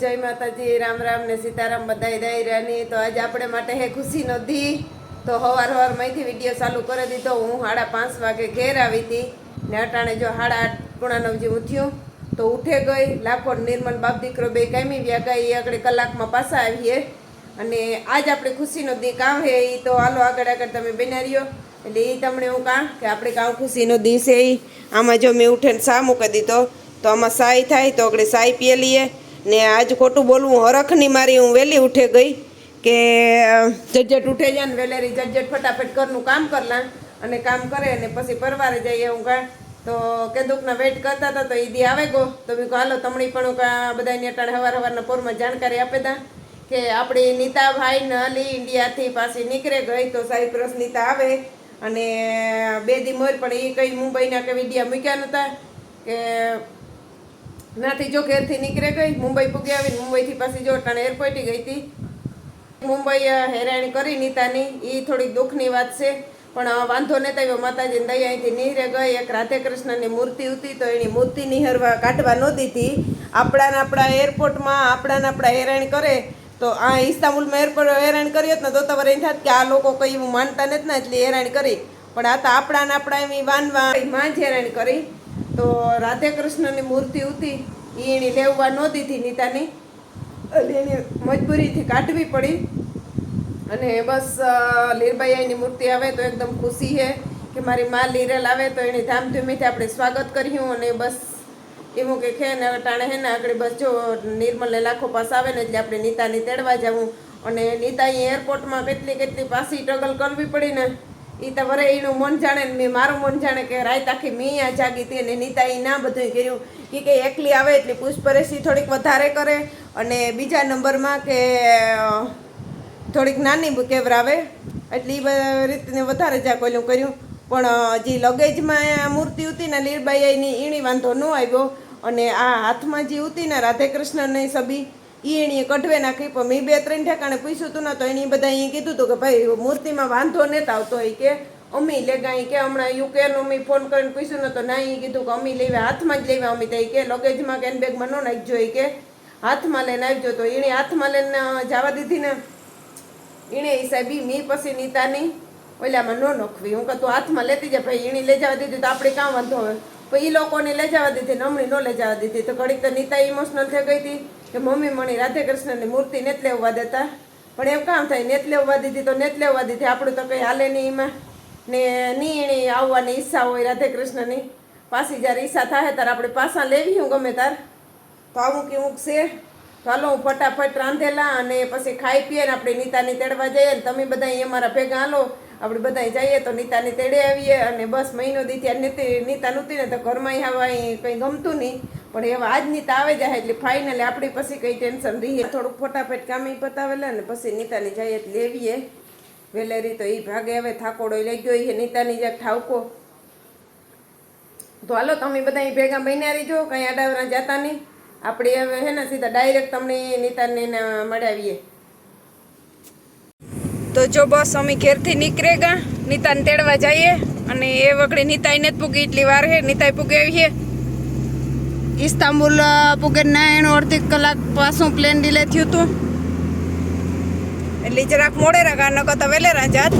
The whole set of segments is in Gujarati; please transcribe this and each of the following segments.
જય માતાજી, રામ રામ ને સીતારામ બધાય દાયરાની તો આજે આપણે માટે હે ખુશી નદી. તો હવાર હવારમાંથી વીડિયો ચાલુ કરી દીધો. હું સાડા પાંચ વાગે ઘેર આવી હતી ને અટાણે જો સાડા આઠ પૂણા નવજી ઉઠ્યું તો ઉઠે ગઈ. લાખો નિર્મલ બાપ દીકરો બે કામી વ્યા ગઈ. આગળ કલાકમાં પાછા આવીએ અને આજ આપણે ખુશીનો દી કામ હે એ તો હાલો આગળ આગળ તમે બનાવ્યો એટલે એ તમને હું કાં કે આપણે કામ ખુશીનો દી છે એ આમાં જો મેં ઉઠીને સા મૂકી દીધો, તો આમાં સાય થાય તો આપણે સાય પીએ લઈએ. ને આજ ખોટું બોલવું હરખની મારી હું વહેલી ઉઠે ગઈ કે જજ્જટ ઉઠે જાય ને વેલેરી જજ્જટ ફટાફટ ઘરનું કામ કરલા અને કામ કરે ને પછી પરવારે જઈએ હું કાં તો કેદુકના વેઇટ કરતા હતા તો ઈદી આવે ગો. તો મેં કહું હાલો, તમણી પણ બધા અટાણે હવાર હવારના પોરમાં જાણકારી આપે તા કે આપણી નીતાભાઈ નલી ઇન્ડિયાથી પાછી નીકળે ગઈ તો સાયપ્રસ નીતા આવે અને બે દી મોર પણ એ કઈ મુંબઈના કે વિડિયા મૂક્યા નહોતા કે નાથી જો ઘેરથી નીકળે ગઈ મુંબઈ પૂગી આવીને મુંબઈથી પાછી જો અટાણે એરપોર્ટે ગઈ હતી. મુંબઈ અ, હેરાણી કરી નીતાની એ થોડીક દુઃખની વાત છે. પણ વાંધો નહીં આવ્યો માતાજીની દયા અહીંથી નીહરે ગઈ. એક રાધે કૃષ્ણની મૂર્તિ હતી તો એની મૂર્તિ નિહરવા કાઢવા ન દીધી. આપણાને આપણા એરપોર્ટમાં આપણાને આપણા હેરાણ કરે તો આ ઇસ્તાંબુલમાં એરપોર્ટ હેરાન કર્યો ને તો તમારે એમ થાત કે આ લોકો કંઈ એવું માનતા નથી ને એટલે હેરાન કરી. પણ આ તો આપણાને આપણા એમ વાનવા માં જ હેરાન કરી. તો રાધે કૃષ્ણની મૂર્તિ હતી એ એણે લેવવા ન દીધી નીતાની. એટલે એની મજબૂરીથી કાઢવી પડી. અને બસ લીરબાઈની મૂર્તિ આવે તો એકદમ ખુશી છે કે મારી માં લીરેલ આવે તો એની ધામધૂમીથી આપણે સ્વાગત કર્યું અને બસ એવું કે છે ને, ટાણે હે ને, આગળ બસ જો નિર્મલને લાખો પાસ આવે ને એટલે આપણે નીતાની તેડવા જવું. અને નીતા એરપોર્ટમાં કેટલી કેટલી પાછી સ્ટ્રગલ કરવી પડી ને. એ તમારે એનું મન જાણે મેં મારું મન જાણે કે રાત આખી મેં આ જાગી હતી અને નીતા એ ના બધું કર્યું. કે કે એકલી આવે એટલે પૂછપરેશી થોડીક વધારે કરે અને બીજા નંબરમાં કે થોડીક નાની કેવરાવે એટલે એ રીતને વધારે જા કોઈલું કર્યું. પણ જે લગેજમાં મૂર્તિ હતી ને લીરબાઈની ઈણી વાંધો ન આવ્યો. અને આ હાથમાં જે હતી ને રાધે કૃષ્ણની છબી ઈ એણીએ કઢવે નાખી, પણ મેં બે ત્રણ ઠેકાણે પૂછ્યું હતું ને તો એણે બધા અહીં કીધું હતું કે ભાઈ, મૂર્તિમાં વાંધો નહોતો આવતો એ કે, અમી લેગા કે હમણાં યુકેનો મેં ફોન કરીને પૂછ્યું ને તો ના એ કીધું કે અમી લેવા, હાથમાં જ લેવા અમી તો કે, લગેજમાં કે બેગમાં ન નાખજો એ કે, હાથમાં લઈને આવજો. તો એણે હાથમાં લઈને જવા દીધી ને, એણે હિસાબી મી પછી નીતાની ઓલામાં ન નખવી. હું કહું, તું હાથમાં લેતી જા, ભાઈ, એણે લઈ જવા દીધી તો આપણે કાં વાંધો હોય. પછી એ લોકોને લઈ જવા દીધી નમણી ન લઈ જવા દીધી. તો ઘડીક તો નીતા ઇમોશનલ થઈ ગઈ હતી. કે મમ્મી મણી રાધે કૃષ્ણની મૂર્તિ નેત લેવવા દેતા. પણ એમ કામ થાય, નેત લેવા દીધી તો નેત લેવા દીધી. આપણું તો કંઈ હાલે નહીં એમાં. ને ની આવવાની ઈચ્છા હોય રાધે કૃષ્ણની. પાછી જ્યારે ઈચ્છા થાય ત્યારે આપણે પાછા લેવી હું ગમે તાર. તો આવું કેવું છે. ચાલો હું ફટાફટ રાંધેલા અને પછી ખાઈ પીએ ને આપણે નીતાની તેડવા જઈએ ને તમે બધા અમારા ભેગા હાલો. આપણે બધા જઈએ તો નીતાની તેડે આવીએ અને બસ મહિનો દી ત્યાં નીતિ નીતા નહોતી ને તો ઘરમાં આવવા કંઈ ગમતું નહીં. પણ એવા આજ તો આવે જાય એટલે ફાઇનલ આપણી પછી કંઈ ટેન્શન રહીએ. થોડુંક ફટાફટ કામ પતાવેલા ને પછી નીતાની જાય એટલે લેવીએ. વેલેરી તો એ ભાગે, હવે થાકોડો લઈ ગયો એ નીતાની જાય ઠાવકો તો હાલો, તમે બધા ભેગા બન્યા રહીજો, કંઈ અડાવરા જતા નહીં. આપણે હવે હે ને સીધા ડાયરેક્ટ તમને નીતાને મળાવીએ. તો જો બસ અમે ઘેરથી નીકળે ગયા નીતાને તેડવા જઈએ. અને એ વખતે નીતાઈને નથી પૂગી, એટલી વાર હે નીતાઈ પૂગી આવી છે ઇસ્તાંબુલ પુગેટના એનું અડધી કલાક પાછું પ્લેન ડિલે થયું હતું. એટલે જરાક મોડે રાખા ન તો વેલેરા જાત.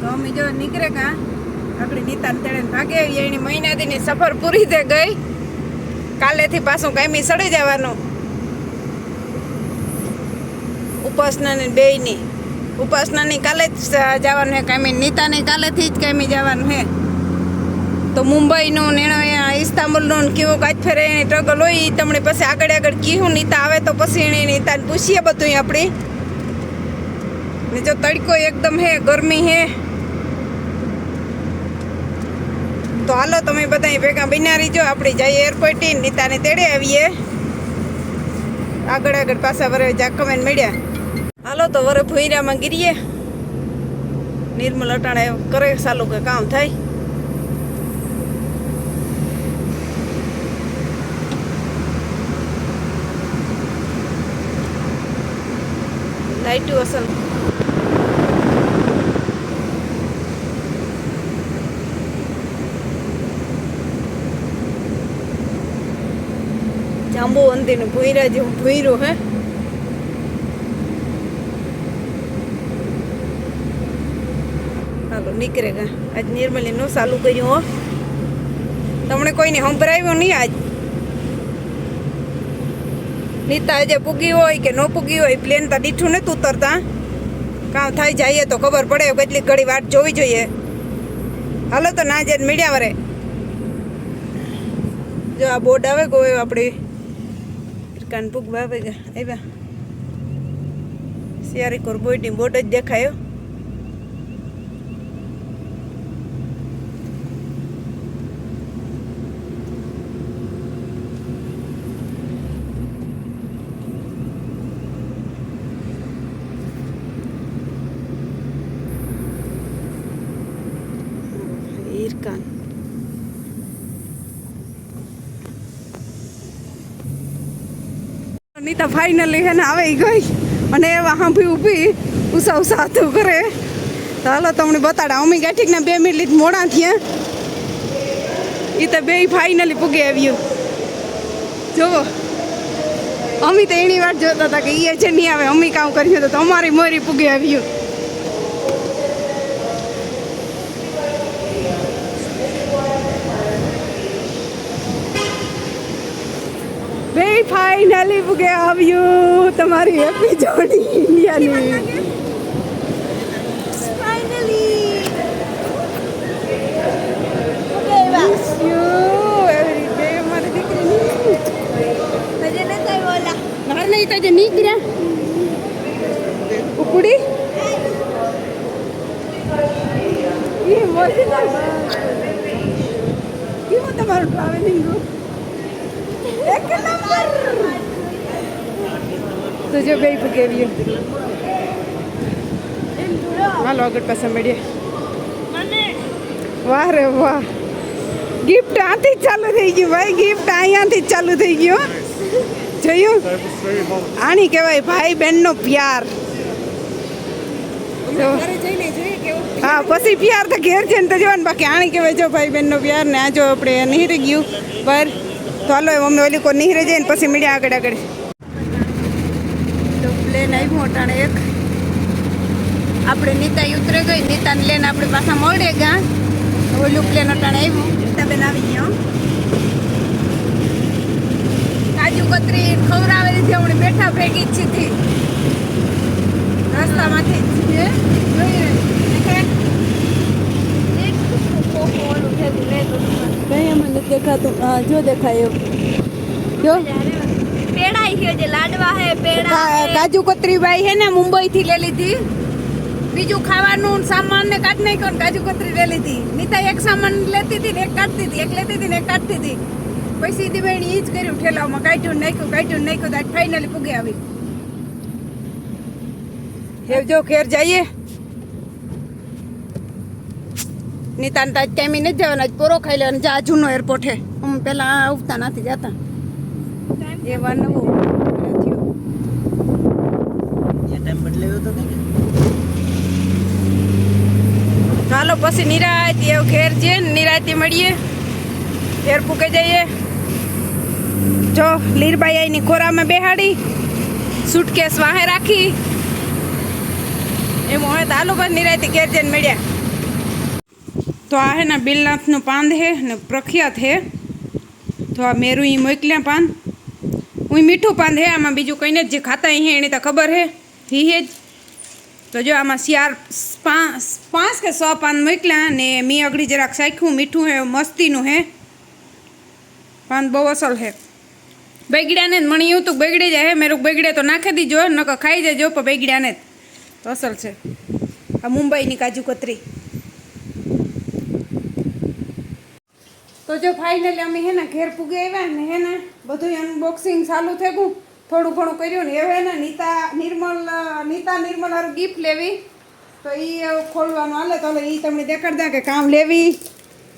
તો અમે જો નીકળે કા આપણી નીતાને તેડે ભાગે એની મહિના દીની સફર પૂરી થઈ ગઈ. કાલેથી પાછું કાયમી સડી જવાનું. ઉપાસનાની બેયની. ઉપાસનાની કાલે જ જવાનું હે કાયમી નીતાની કાલેથી જ કાયમી જવાનું છે તો મુંબઈનું ને એણે ઇસ્તાંબુલનું ને કાચ ફેરે એની ટ્રગલ હોય એ તમને પછી આગળ આગળ કીધું નીતા આવે તો પછી એને નીતાને પૂછીએ બધું આપણે. ને જો તડકો એકદમ હે, ગરમી હે. તો હાલો તમે બધા ભેગા બન્યા રહીજો, આપણે જઈએ એરપોર્ટે નીતાને તેડે આવીએ. આગળ આગળ પાછા વરે કમેન્ટ મળ્યા. હાલો તો વરે ભૂઈરામાં ગીરીએ. નિર્મલ અટાણે કરે સાલું કે કામ થાય. લાઈટું અસલ. અંદરનું ભૂયરા જેવું ભૂયરું, હે? હાલો, નીકળે ગા. આજ નિર્મલી નું ચાલુ કર્યું, હો. તમને કોઈને સંભળાવ્યું નહીં આજ? નીતા આજે પૂગી હોય કે ન પૂગી હોય પ્લેન તો દીઠું નથી ઉતરતા. કાં થાય જઈએ તો ખબર પડે કેટલી ઘડી વાટ જોવી જોઈએ. હાલો તો ના જઈને મીડિયા વરે જો આ બોર્ડ આવે કોઈ આપણી? કાનપુક આવે આવ્યા. સિયારી કોર બોર્ડની બોર્ડ જ દેખાયો નીતા ફાઇનલી હે ને આવે ગઈ. અને એવા હાંભી ઊભી. ઉસા ઉસા હાથું કરે. તો હાલો તમને બતાડા. અમી ગાંઠીકના બે મિનિટ મોડા થયા. એ તો બે ફાઇનલી પૂગી આવ્યું. જોવો. અમે તો એની વાત જોતા હતા કે એ છે નહીં આવે, અમી કામ કર્યું તો તમારી મોરી પૂગી આવ્યું બે ફાઇનલી પૂગે આવ્યું તમારી હેપી જોડી ઇન્ડિયાની Miss you. Every day મારી દીકરીની બહાર નહીં તાજે નીકળ્યા ઉપડી એ મજા કેવું તમારું ટ્રાવેલિંગ એક નંબર જો બે પકેવીએ હાલો આગળ પાછા મળીએ વાહ રે વાહ ગિફ્ટ આથી જ ચાલુ થઈ ગયું ભાઈ ગિફ્ટ અહીંયાથી જ ચાલુ થઈ ગયું જોયું આની કહેવાય ભાઈ બહેનનો પ્યાર જો. હા પછી પ્યાર તો ઘેર છે ને તો જોવાનું બાકી આણી કહેવાય જો ભાઈ બહેનનો પ્યાર ને આ જો આપણે નીહરી ગયું. પર તો હાલો અમે ઓલી કોઈ નીહરે જાય ને પછી મીડિયા આગળ આગળ. તો પ્લેન આવ્યું અટાણે એક. આપણે નીતા ઉતરે ગઈ નીતાને લઈને આપણે પાછા મળે ગા. ઓલું પ્લેન અટાણે આવ્યું. નીતાબેન આવી ગયા કાજુ કતરી ખવડાવે છે હમણાં બેઠા ભેગી જ સીધી રસ્તામાંથી જ એમ દેખાતું. જો દેખાય એવું. જો. પેડા છે જે લાડવા હે પેડા કાજુ કતરી ભાઈ હે ને મુંબઈ થી લઈ લીધી. બીજું ખાવાનું સામાન ને કાઢ નાખ્યો ને કાજુ કતરી લઈ લીધી. નીતા એક સામાન લેતી હતી ને એક કાઢતી હતી એક લેતી હતી ને એક કાઢતી હતી. પછી બેણી ઈ જ કર્યું ઠેલામાં કાઢ્યું નાખ્યું કાઢ્યું નાખ્યું તો ફાઇનલી પૂગી આવી. હેવજો ખેર જઈએ. નીતાને તાજ ટાઈમે નથી જવાના પૂરો પોરો ખાઈ લેવાનો જા જૂનો એરપોર્ટ હે. હું પેલા આવતા નથી જતા. એ વાર નવું ચાલો પછી નિરાયતી એવું ઘેર છે ને નિરાતે મળીએ. ઘેર પૂકે જઈએ. જો લીરબાઈ આઈની ખોરામાં બેહાડી સુટકેસ વાહે રાખી. એમ હોય તો આલુ બસ નિરાયતી ઘેર જઈને મળ્યા. તો આ હે ને બિલનાથનું પાંદ હે ને પ્રખ્યાત હે. તો આ મેરું એ મોકલ્યા પાન. હું મીઠું પાંદ હે આમાં બીજું કંઈ નથી. જે ખાતા અહીંયા એની તો ખબર હે. હી હે જ. તો જો આમાં શિયાર પાંચ કે સો પાન મોકલ્યા ને મી અગડી જરાક સાખ્યું મીઠું હે, મસ્તીનું હે. પાન બહુ અસલ હે. બેગડ્યાને જ મણી એવું તો બેગડી જાય હે. મેરું બેગડે તો નાખી દીજો નકર ખાઈ જજો, પણ બેગડ્યાને જ. તો અસલ છે. આ મુંબઈની કાજુ કતરી. તો જો ફાઇનલી અમે હે ને ઘેર પૂગી આવ્યા ને હે ને બધું અનબોક્સિંગ ચાલુ થઈ ગયું. થોડું ઘણું કર્યું ને હવે ને નીતા, નિર્મલ નીતા, નિર્મલ હારું ગિફ્ટ લેવી. તો એ ખોલવાનું હાલે. તો એ તમને દેખાડતા કે કામ લેવી.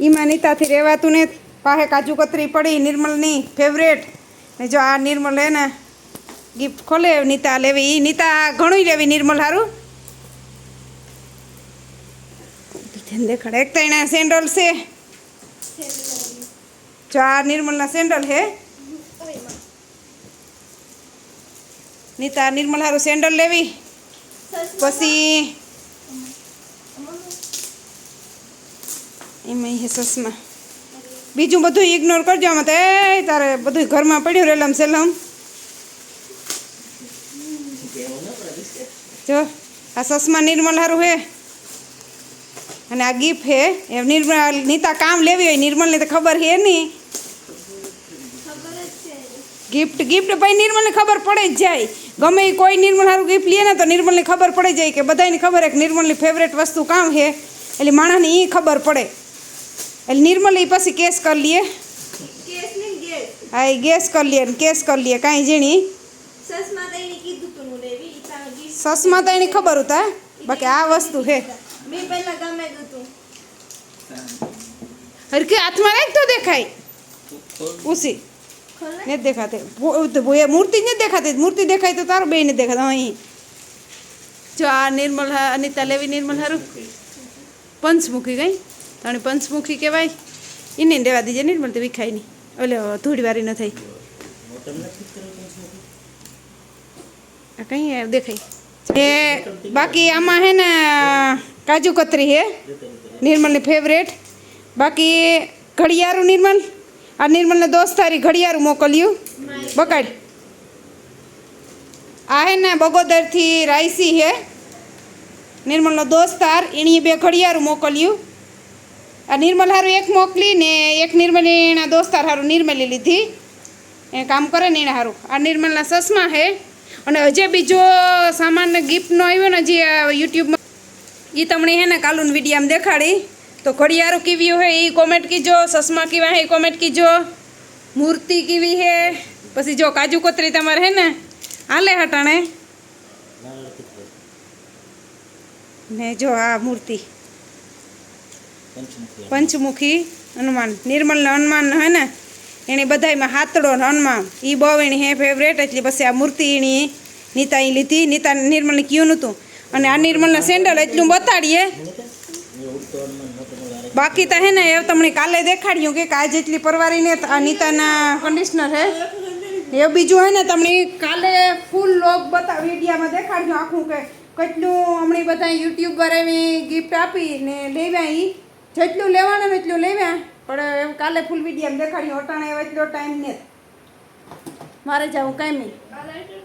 એમાં નીતાથી રહેવાતું ને પાસે કાજુ કતરી પડી, નિર્મલની ફેવરેટ ને જો આ નિર્મલ હે ને ગિફ્ટ ખોલે, નીતા લેવી. એ નીતા ઘણું લેવી નિર્મલ હારું. દેખાડે. એક તો એના સેન્ડલ છે. આ નિર્મલના સેન્ડલ હે? નીતા, નિર્મલ હારું સેન્ડલ લેવી? પછી એમાં હે સસમા. બીજું બધું ઇગ્નોર કરજો આમાં તો. એ તારે બધું ઘરમાં પડ્યું રેલમ સેલમ. જો, આ સસમા નિર્મલ હારું હે. અને આ ગિફ્ટ હે. એ નિર્મલ નીતા કામ લેવી હોય નિર્મલને તો ખબર હે નહીં ગિફ્ટ ગિફ્ટ ભાઈ નિર્મલને ખબર પડે જ જાય. ગમે એ કોઈ નિર્મલ સારું ગિફ્ટ લે ને તો નિર્મળને ખબર પડે જાય કે બધાને ખબર હે કે નિર્મલની ફેવરેટ વસ્તુ કામ છે એટલે માણસને એ ખબર પડે. એટલે નિર્મલ એ પછી કેસ કરી લઈએ હા એ ગેસ કરી લઈએ કેસ કરી લઈએ કાંઈ જેણી સસમાં તું હું એની ખબર હતા બાકી આ વસ્તુ છે મેં પહેલા ગમે તું હરકે હાથમાં રાખ તો દેખાય. ઉસી. ને દેખાતે. મૂર્તિ ને દેખાતી. મૂર્તિ દેખાય તો તારું બે ને દેખાતું. અહીં જો આ નિર્મલ અનિતા લેવી નિર્મલ હારું. પંચમુખી ગઈ. તાણી પંચમુખી કહેવાય. એને દેવા દીજે નિર્મલ તો વિખાય નહીં. ઓલે ધૂળી વારી ન થઈ. આ કઈ દેખાય. એ બાકી આમાં હે ને કાજુ કતરી હે? નિર્મલની ફેવરેટ બાકી ઘડિયાળું નિર્મલ? આ નિર્મલને દોસ્તારી ઘડિયાળું મોકલ્યું. બકાડ આ હે ને બગોદરથી રાયસી હે. નિર્મલનો દોસ્તાર એણીએ બે ઘડિયાળું મોકલ્યું. આ નિર્મલ હારું એક મોકલી ને એક નિર્મલ એના દોસ્તાર હારું નિર્મલી લીધી. એ કામ કરે ને એણે હારું. આ નિર્મલના સસમા હે. અને હજે બીજો સામાન ગિફ્ટનો આવ્યો ને જે યુટ્યુબમાં એ તમને હે ને કાલુન વિડીયામાં દેખાડી. તો ઘડિયાળું કેવી હોય એ કોમેન્ટ કીજો સસમા કેવા હે એ કોમેન્ટ કીજો. મૂર્તિ કેવી હે? પછી જો કાજુ કતરી તમારે હે ને હાલે હટાણે. ને જો આ મૂર્તિ. પંચમુખી. હનુમાન. નિર્મલ હનુમાન હે ને એણે બધાયમાં હાથડો ને હનુમાન. એ બહુ એની હે ફેવરેટ એટલે પછી આ મૂર્તિ એની નીતા એ લીધી. નીતા નિર્મલને કયું નહોતું અને આ નિર્મલના સેન્ડલ એટલું બતાડીએ. બાકી તો હે ને, એ તમને કાલે દેખાડ્યું કે આ જેટલી પરવારીને આ નીતાના કન્ડિશનર હે. એ બીજું હે ને, તમને કાલે ફૂલ લોક બતા, વિડીયામાં દેખાડ્યું આખું કે કેટલું હમણાં બધા યુટ્યુબર એવી ગિફ્ટ આપી ને લેવ્યા એ જેટલું લેવાનું એટલું લેવ્યા. પણ એમ કાલે ફૂલ વિડીયામાં દેખાડ્યું, અટાણે એટલો ટાઈમ ને. મારે જવું કાંઈ નહીં.